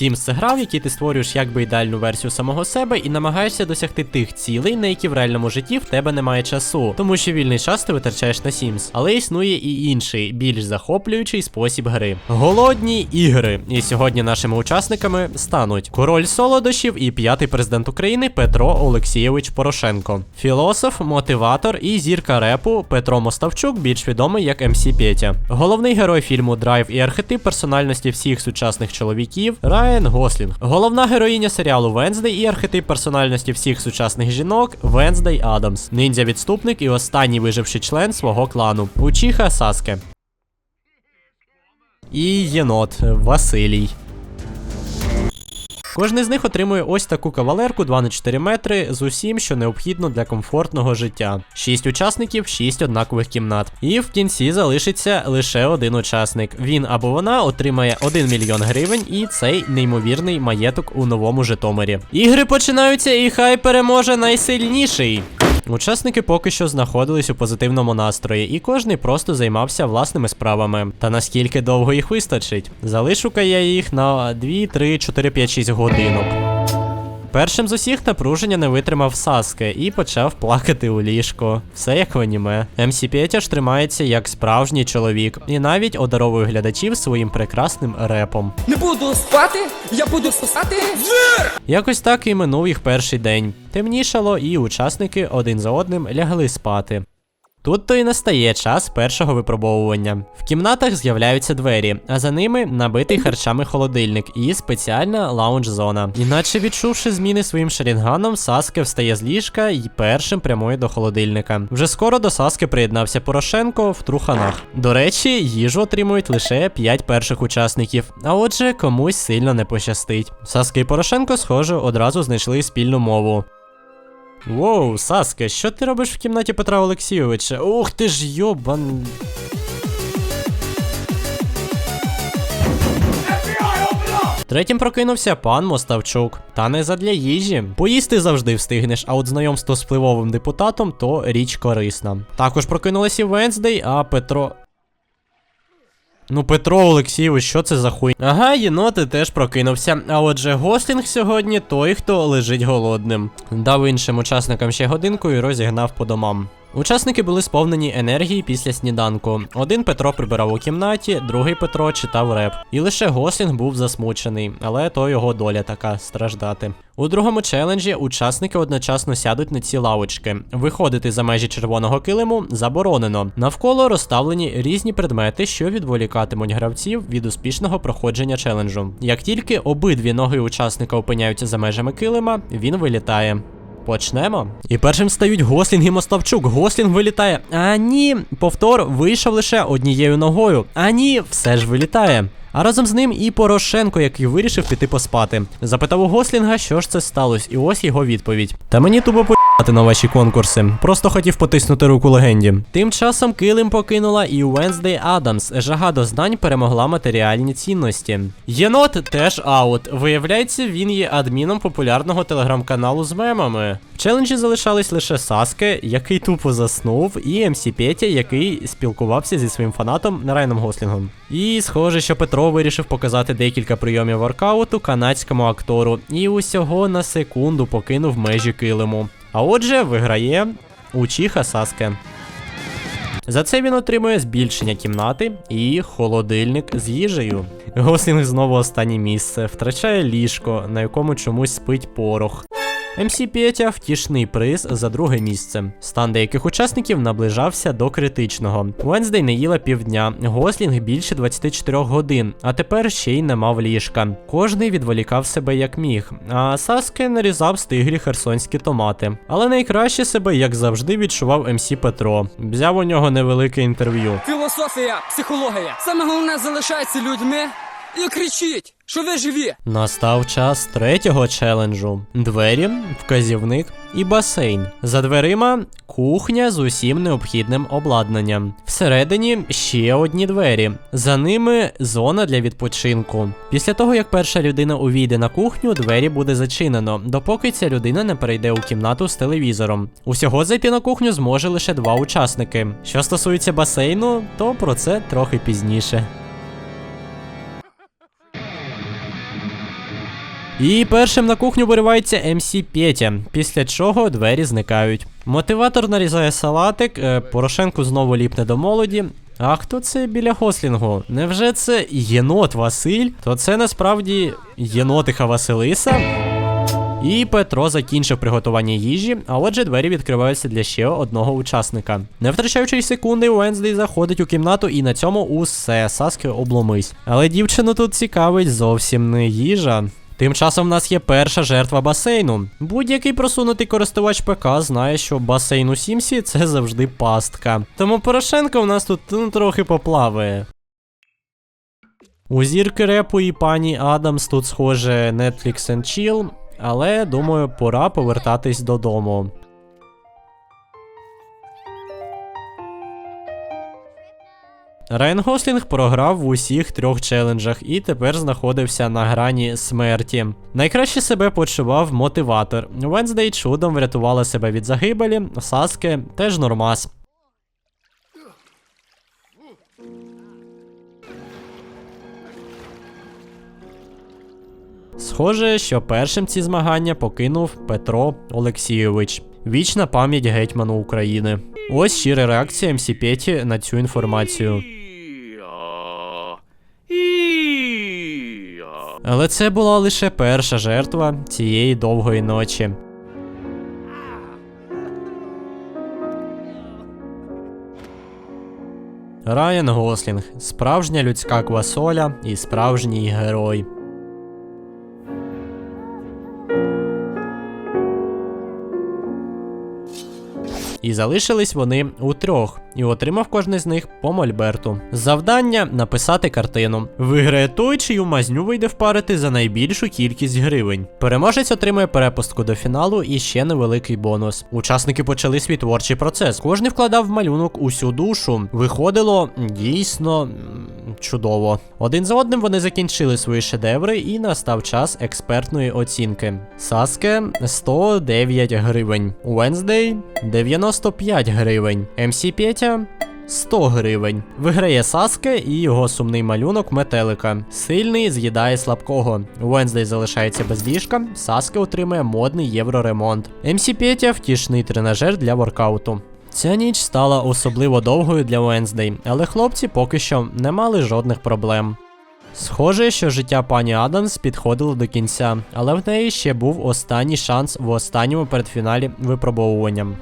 Sims це гра, в якій ти створюєш якби ідеальну версію самого себе і намагаєшся досягти тих цілей, на які в реальному житті в тебе немає часу, тому що вільний час ти витрачаєш на Sims. Але існує і інший, більш захоплюючий спосіб гри. Голодні ігри. І сьогодні нашими учасниками стануть король солодощів і п'ятий президент України Петро Олексійович Порошенко, філософ, мотиватор і зірка репу Петро Моставчук, більш відомий як МС Петя. Головний герой фільму Драйв і архетип персональності всіх сучасних чоловіків Райан Гослінг. Головна героїня серіалу Венздей і архетип персональності всіх сучасних жінок Венздей Адамс, ниндзя відступник і останній виживший член свого клану Учіха Саске. І єнот Василій. Кожний з них отримує ось таку кавалерку 2 на 4 метри з усім, що необхідно для комфортного життя. Шість учасників, шість однакових кімнат. І в кінці залишиться лише один учасник. Він або вона отримає 1 мільйон гривень і цей неймовірний маєток у новому Житомирі. Ігри починаються, і хай переможе найсильніший. Учасники поки що знаходились у позитивному настрої, і кожний просто займався власними справами. Та наскільки довго їх вистачить? Залишу-ка я їх на 2, 3, 4, 5, 6 годинок. Першим з усіх напруження не витримав Саске і почав плакати у ліжко. Все як в аніме. МС Петя ж тримається як справжній чоловік, і навіть одаровує глядачів своїм прекрасним репом. Не буду спати, я буду спасати. Якось так і минув їх перший день. Темнішало, і учасники один за одним лягли спати. Тут то і настає час першого випробовування. В кімнатах з'являються двері, а за ними набитий харчами холодильник і спеціальна лаунж-зона. Іначе відчувши зміни своїм шарінганом, Саске встає з ліжка і першим прямує до холодильника. Вже скоро до Саски приєднався Порошенко в труханах. До речі, їжу отримують лише 5 перших учасників, а отже, комусь сильно не пощастить. Саска і Порошенко, схоже, одразу знайшли спільну мову. Воу, Саске, що ти робиш в кімнаті Петра Олексійовича? Ух ти ж йобан. Третім прокинувся пан Моставчук. Та не задля їжі. Поїсти завжди встигнеш, а от знайомство з впливовим депутатом то річ корисна. Також прокинулися Венздей, а Петро. Ну, Петро Олексійович, що це за хуй? Ага, єноти теж прокинувся. А отже, Гослінг сьогодні той, хто лежить голодним. Дав іншим учасникам ще годинку і розігнав по домам. Учасники були сповнені енергії після сніданку. Один Петро прибирав у кімнаті, другий Петро читав реп. І лише Гослінг був засмучений, але то його доля така страждати. У другому челенджі учасники одночасно сядуть на ці лавочки. Виходити за межі червоного килиму заборонено. Навколо розставлені різні предмети, що відволікатимуть гравців від успішного проходження челенджу. Як тільки обидві ноги учасника опиняються за межами килима, він вилітає. Почнемо. І першим стають Гослінг і Моставчук. Гослінг вилітає. А ні, повтор вийшов лише однією ногою. А ні, все ж вилітає. А разом з ним і Порошенко, який вирішив піти поспати. Запитав у Гослінга, що ж це сталося, і ось його відповідь. Та мені тупо по***ти на ваші конкурси. Просто хотів потиснути руку легенді. Тим часом килим покинула і Уенздей Адамс. Жага до знань перемогла матеріальні цінності. Єнот теж аут. Виявляється, він є адміном популярного телеграм-каналу з мемами. В челенджі залишались лише Саске, який тупо заснув, і МС Петя, який спілкувався зі своїм фанатом Райаном Гослінгом. І схоже, що Петро вирішив показати декілька прийомів воркауту канадському актору, і усього на секунду покинув межі килиму. А отже, виграє Учіха Саске. За це він отримує збільшення кімнати і холодильник з їжею. Гослінг знову останнє місце, втрачає ліжко, на якому чомусь спить порох. МС Петя втішний приз за друге місце. Стан деяких учасників наближався до критичного. Венздей не їла півдня, Гослінг більше 24 годин, а тепер ще й не мав ліжка. Кожний відволікав себе як міг, а Саске нарізав стиглі херсонські томати. Але найкраще себе, як завжди, відчував МС Петро. Взяв у нього невелике інтерв'ю. Філософія, психологія. Саме головне залишається людьми і кричіть, що ви живі. Настав час третього челенджу: двері, вказівник і басейн. За дверима кухня з усім необхідним обладнанням. Всередині ще одні двері. За ними зона для відпочинку. Після того, як перша людина увійде на кухню, двері буде зачинено, допоки ця людина не перейде у кімнату з телевізором. Усього зайти на кухню зможе лише два учасники. Що стосується басейну, то про це трохи пізніше. І першим на кухню виривається МС Петя, після чого двері зникають. Мотиватор нарізає салатик, е, Порошенко знову ліпне до молоді. А хто це біля Гослінгу? Невже це єнот Василь? То це насправді єнотиха Василиса. І Петро закінчив приготування їжі, а отже двері відкриваються для ще одного учасника. Не втрачаючи секунди, Уенздей заходить у кімнату і на цьому усе Саски обломись. Але дівчину тут цікавить зовсім не їжа. Тим часом в нас є перша жертва басейну. Будь-який просунутий користувач ПК знає, що басейн у Сімсі це завжди пастка. Тому Порошенко в нас тут ну, трохи поплаває. У зірки репу і пані Адамс тут схоже Netflix and Chill, але думаю, пора повертатись додому. Райан Гослінг програв в усіх трьох челенджах і тепер знаходився на грані смерті. Найкраще себе почував мотиватор. Венздей чудом врятувала себе від загибелі, Саске теж нормас. Схоже, що першим ці змагання покинув Петро Олексійович. Вічна пам'ять гетьману України. Ось щира реакція МС Петі на цю інформацію. Але це була лише перша жертва цієї довгої ночі. Райан Гослінг справжня людська квасоля і справжній герой. І залишились вони у трьох, і отримав кожний з них по мольберту. Завдання написати картину. Виграє той, чию мазню вийде впарити за найбільшу кількість гривень. Переможець отримує перепустку до фіналу і ще невеликий бонус. Учасники почали свій творчий процес. Кожний вкладав в малюнок усю душу. Виходило дійсно чудово. Один за одним вони закінчили свої шедеври і настав час експертної оцінки. Саске 109 гривень. Уенздей 95 гривень. Ем МС5 третя 100 гривень. Виграє Саске і його сумний малюнок метелика. Сильний з'їдає слабкого. Уенздей залишається без ліжка. Саске отримує модний євроремонт. МС Петя втішний тренажер для воркауту. Ця ніч стала особливо довгою для Уенздей, але хлопці поки що не мали жодних проблем. Схоже, що життя пані Адамс підходило до кінця, але в неї ще був останній шанс в останньому передфіналі випробовуванням.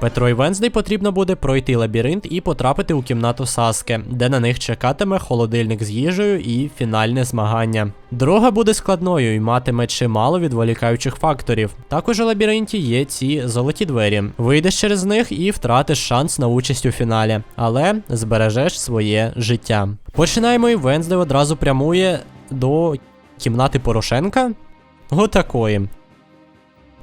Петро і Венздей потрібно буде пройти лабіринт і потрапити у кімнату Саске, де на них чекатиме холодильник з їжею і фінальне змагання. Дорога буде складною і матиме чимало відволікаючих факторів. Також у лабіринті є ці золоті двері. Вийдеш через них і втратиш шанс на участь у фіналі, але збережеш своє життя. Починаємо і Венздей одразу прямує до кімнати Порошенка. Отакої.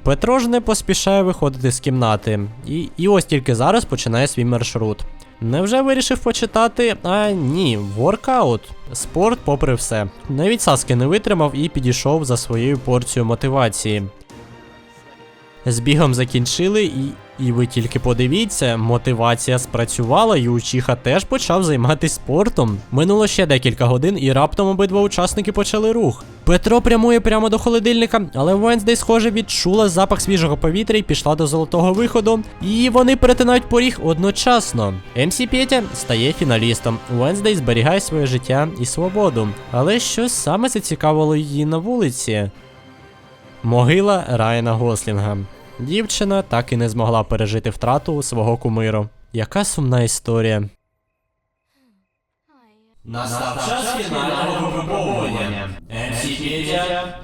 Петро ж не поспішає виходити з кімнати, і, і ось тільки зараз починає свій маршрут. Невже вирішив почитати? А ні, воркаут. Спорт попри все. Навіть Саски не витримав і підійшов за своєю порцією мотивації. З бігом закінчили, і, і ви тільки подивіться, мотивація спрацювала, і Учиха теж почав займатися спортом. Минуло ще декілька годин, і раптом обидва учасники почали рух. Петро прямує прямо до холодильника, але Венздей, схоже, відчула запах свіжого повітря і пішла до золотого виходу. І вони перетинають поріг одночасно. МС Петя стає фіналістом. Венздей зберігає своє життя і свободу. Але щось саме зацікавило її на вулиці. Могила Райана Гослінга. Дівчина так і не змогла пережити втрату свого кумиру. Яка сумна історія. Настав час фінального випробовування. МС Петя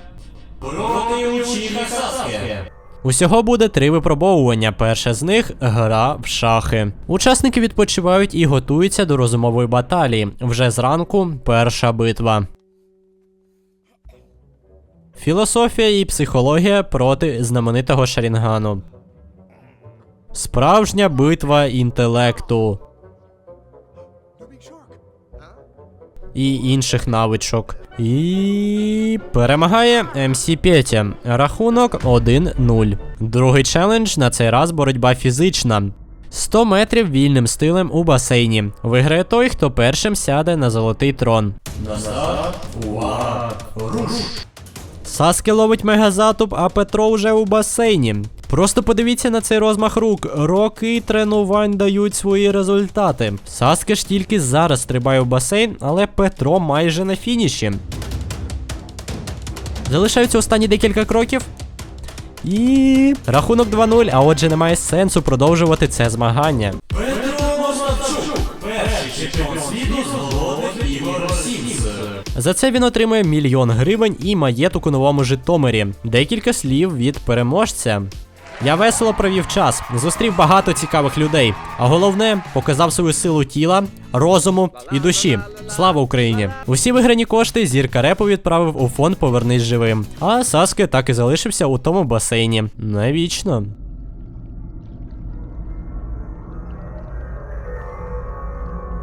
проти Учиха Саске. Усього буде три випробовування. Перше з них гра в шахи. Учасники відпочивають і готуються до розумової баталії. Вже зранку перша битва. Філософія і психологія проти знаменитого Шарінгану. Справжня битва інтелекту. І інших навичок. І перемагає МС Петя. Рахунок 1-0. Другий челендж на цей раз боротьба фізична. 100 метрів вільним стилем у басейні. Виграє той, хто першим сяде на золотий трон. На старт. Увага. Руш. Саске ловить мегазатуп, а Петро вже у басейні. Просто подивіться на цей розмах рук. Роки тренувань дають свої результати. Саске ж тільки зараз стрибає в басейн, але Петро майже на фініші. Залишаються останні декілька кроків. І рахунок 2-0, а отже немає сенсу продовжувати це змагання. Петро Мостовчук. Перший чемпіон світу За це він отримує мільйон гривень і маєток у новому Житомирі. Декілька слів від переможця. Я весело провів час, зустрів багато цікавих людей, а головне показав свою силу тіла, розуму і душі. Слава Україні! Усі виграні кошти зірка репу відправив у фонд Повернись живим. А Саске так і залишився у тому басейні. Навічно.